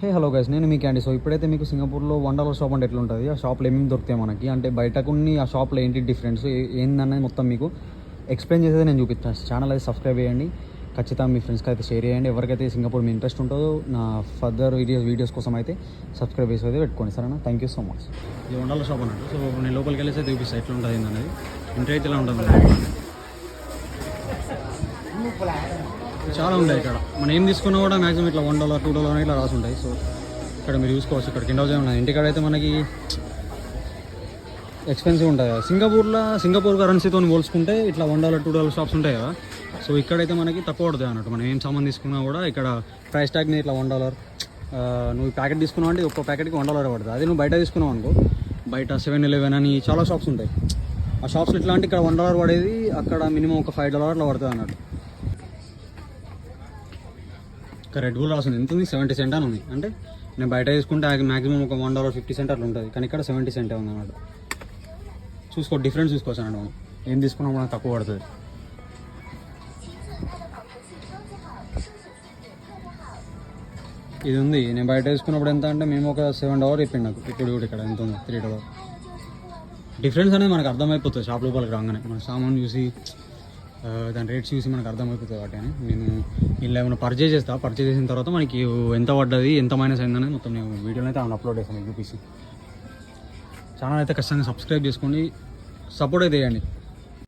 Hey hello guys నేను మీకు అండి సో ఇప్పుడైతే మీకు సింగపూర్లో వండర్ల షాప్ అంటే ఎట్లా ఉంటుంది ఆ షాప్లో ఏమేమి దొరుకుతాయి మనకి? అంటే బయటకున్ని ఆ షాప్లో ఏంటి డిఫరెన్స్ ఏందన్నది మొత్తం మీకు ఎక్స్ప్లెయిన్ చేసేది నేను చూపిస్తాను ఛానల్ అయితే సబ్స్క్రైబ్ చేయండి. ఖచ్చితంగా మీ ఫ్రెండ్స్కి అయితే షేర్ చేయండి. ఎవరికైతే సింగపూర్ మీ ఇంట్రెస్ట్ ఉంటుందో నా ఫర్దర్ వీడియోస్ వీడియోస్ కోసం అయితే సబ్స్క్రైబ్ చేసి అయితే పెట్టుకోండి. సరేనా? థ్యాంక్ యూ సో మచ్ ఇది వండర్ల షాప్ అన్నట్టు. సో నేను లోపలికి వెళ్ళేసి అయితే చూపిస్తాను ఎట్లా ఉంటుంది అనేది ఇంటర్ అయితే ఇలా ఉంటుంది. చాలా ఉంటాయి ఇక్కడ. మనం ఏం తీసుకున్నా కూడా మాక్సిమం ఇట్లా వన్ డాలర్ టూ డాలర్ ఇట్లా రాసి ఉంటాయి. సో ఇక్కడ మీరు చూసుకోవచ్చు. ఇక్కడ కింద ఉన్నది ఇంటికాడ అయితే మనకి ఎక్స్పెన్సివ్ ఉంటుంది కదా. సింగపూర్లో సింగపూర్ కరెన్సీతో పోల్చుకుంటే ఇట్లా one dollar two dollar shops ఉంటాయి కదా. సో ఇక్కడైతే మనకి తక్కువ పడుతుంది అన్నట్టు. మనం ఏం సామాన్ తీసుకున్నా కూడా ఇక్కడ ప్రైస్ ట్యాగ్ని ఇట్లా వన్ డాలర్ నువ్వు ప్యాకెట్ తీసుకున్నావు అంటే ఒక్కో ప్యాకెట్కి వన్ డాలర్ పడుతుంది. అది నువ్వు బయట తీసుకున్నావు అనుకో బయట సెవెన్ ఎలెవెన్ అని చాలా షాప్స్ ఉంటాయి. ఆ షాప్స్ ఎట్లా అంటే ఇక్కడ వన్ డాలర్ పడేది అక్కడ మినిమం ఒక ఫైవ్ డాలర్ అట్లా పడుతుంది అన్నట్టు. రెడ్ బుల్ రాసింది. ఎంత ఉంది? సెవెంటీ సెంట్ అని ఉంది. అంటే నేను బయట తీసుకుంటే మాక్సిమం ఒక వన్ డాలర్ ఫిఫ్టీ సెంట్ అట్లా ఉంటుంది. కానీ ఇక్కడ సెవెంటీ సెంటే ఉంది అన్నమాట చూసుకో డిఫరెన్స్ చూసుకోవచ్చు అన్నమాట మనం ఏం తీసుకున్నా మనకు తక్కువ పడుతుంది. ఇది ఉంది. నేను బయట వేసుకున్నప్పుడు ఎంత అంటే మేము ఒక సెవెన్ డాలర్ చెప్పింది నాకు. ఇప్పుడు కూడా ఇక్కడ ఎంత ఉంది. త్రీ డాలర్ డిఫరెన్స్ అనేది మనకు అర్థమైపోతుంది. షాప్ లోపలికి రాగానే. మన సామాన్ చూసి దాని రేట్స్ చూసి మనకు అర్థమైపోతుంది కాబట్టి అని నేను ఇలా ఏమైనా పర్చేజ్ చేస్తాను పర్చేజ్ చేసిన తర్వాత మనకి ఎంత పడ్డది ఎంత మైనస్ అయిందనేది మొత్తం నేను వీడియోలో అయితే అప్లోడ్ చేస్తాను యూపీసీ ఛానల్ అయితే ఖచ్చితంగా సబ్స్క్రైబ్ చేసుకోండి. సపోర్ట్ అయితే చేయండి.